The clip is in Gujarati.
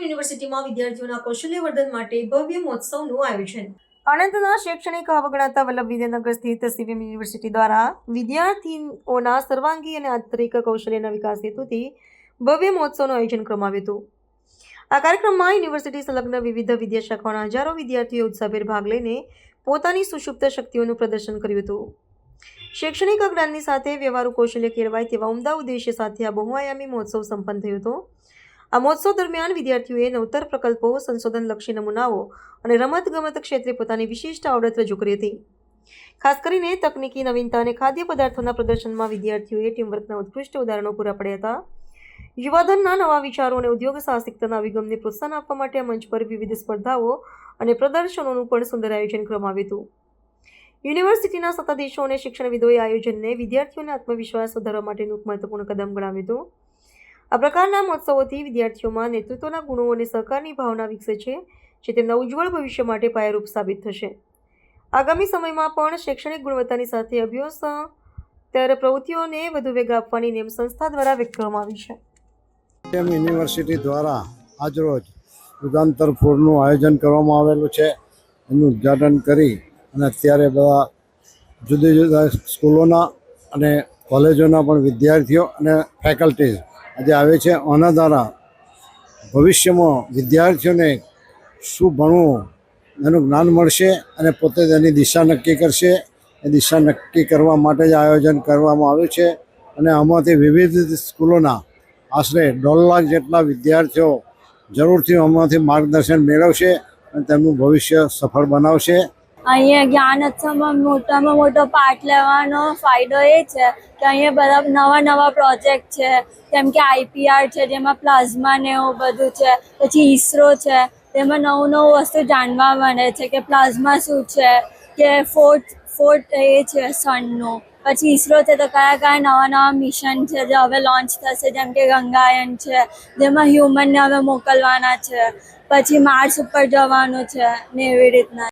યુનિવર્સિટીમાં વિદ્યાર્થીઓના કૌશલ્યવર્ધન માટે ભવ્ય મહોત્સવનું આયોજન. આણંદના શૈક્ષણિક હબ વલ્લભ વિદ્યાનગર સ્થિત સીવીએમ યુનિવર્સિટી દ્વારા વિદ્યાર્થીઓના સર્વાંગી અને આંતરિક કૌશલ્યના વિકાસ હેતુથી ભવ્ય મહોત્સવનું આયોજન કરવામાં આવ્યું હતું. આ કાર્યક્રમમાં યુનિવર્સિટી સંલગ્ન વિવિધ વિદ્યાશાખાઓના હજારો વિદ્યાર્થીઓ ઉત્સાહભેર ભાગ લઈને પોતાની સુષુપ્ત શક્તિઓનું પ્રદર્શન કર્યું હતું. શૈક્ષણિક જ્ઞાનની સાથે વ્યવહારુ કૌશલ્ય કેળવાય તેવા ઉમદા ઉદ્દેશ્ય સાથે આ બહુઆયામી મહોત્સવ સંપન્ન થયો હતો. આ મહોત્સવ દરમિયાન વિદ્યાર્થીઓએ નવતર પ્રકલ્પો, સંશોધનલક્ષી નમૂનાઓ અને રમતગમત ક્ષેત્રે પોતાની વિશિષ્ટ આવડત રજૂ કરી હતી. ખાસ કરીને તકનીકી નવીનતા અને ખાદ્ય પદાર્થોના પ્રદર્શનમાં વિદ્યાર્થીઓએ ટીમવર્કના ઉત્કૃષ્ટ ઉદાહરણો પૂરા પાડ્યા હતા. યુવાધનના નવા વિચારો અને ઉદ્યોગ સાહસિકતાના અભિગમને પ્રોત્સાહન આપવા માટે મંચ પર વિવિધ સ્પર્ધાઓ અને પ્રદર્શનોનું પણ સુંદર આયોજન કરવામાં આવ્યું હતું. યુનિવર્સિટીના સત્તાધીશો અને શિક્ષણવિદોએ આયોજનને વિદ્યાર્થીઓને આત્મવિશ્વાસ વધારવા માટેનું મહત્વપૂર્ણ કદમ ગણાવ્યું હતું. આ પ્રકારના મહોત્સવોથી વિદ્યાર્થીઓમાં નેતૃત્વના ગુણો અને સહકારની ભાવના વિકસે છે, જે તેમના ઉજ્જવળ ભવિષ્ય માટે પાયારૂપ સાબિત થશે. આગામી સમયમાં પણ શૈક્ષણિક ગુણવત્તાની સાથે અભ્યાસ, ત્યારે પ્રવૃત્તિઓને વધુ વેગ આપવાની નેમ સંસ્થા દ્વારા વ્યક્ત કરવામાં આવી છે. યુનિવર્સિટી દ્વારા આજરોજ યુગાંતર ફોરનું આયોજન કરવામાં આવેલું છે. એનું ઉદ્ઘાટન કરી અને અત્યારે બધા જુદી જુદા સ્કૂલોના અને કોલેજોના પણ વિદ્યાર્થીઓ અને ફેકલ્ટીઝ આજે આવે છે આના દ્વારા ભવિષ્યમાં વિદ્યાર્થીઓને શું ભણવું, એનું જ્ઞાન મળશે અને પોતે તેની દિશા નક્કી કરશે. એ દિશા નક્કી કરવા માટે જ આયોજન કરવામાં આવ્યું છે અને આમાંથી વિવિધ સ્કૂલોના આશરે દોઢ લાખ જેટલા વિદ્યાર્થીઓ જરૂરથી આમાંથી માર્ગદર્શન મેળવશે અને તેમનું ભવિષ્ય સફળ બનાવશે. અહીંયા જ્ઞાન ઉત્સવમાં મોટામાં મોટો પાર્ટ લેવાનો ફાયદો એ છે કે અહીંયા બધા નવા નવા પ્રોજેક્ટ છે, જેમ કે આઈપીઆર છે, જેમાં પ્લાઝમા ને એવું બધું છે, પછી ઈસરો છે, તેમાં નવું નવું વસ્તુ જાણવા મળે છે કે પ્લાઝમા શું છે, કે ફોર્ટ ફોર્ટ એ છે સનનું, પછી ઈસરો છે તો કયા કયા નવા નવા મિશન છે જે હવે લોન્ચ થશે, જેમ કે ગંગાયન છે, જેમાં હ્યુમનને હવે મોકલવાના છે, પછી માર્સ ઉપર જવાનું છે ને એવી રીતના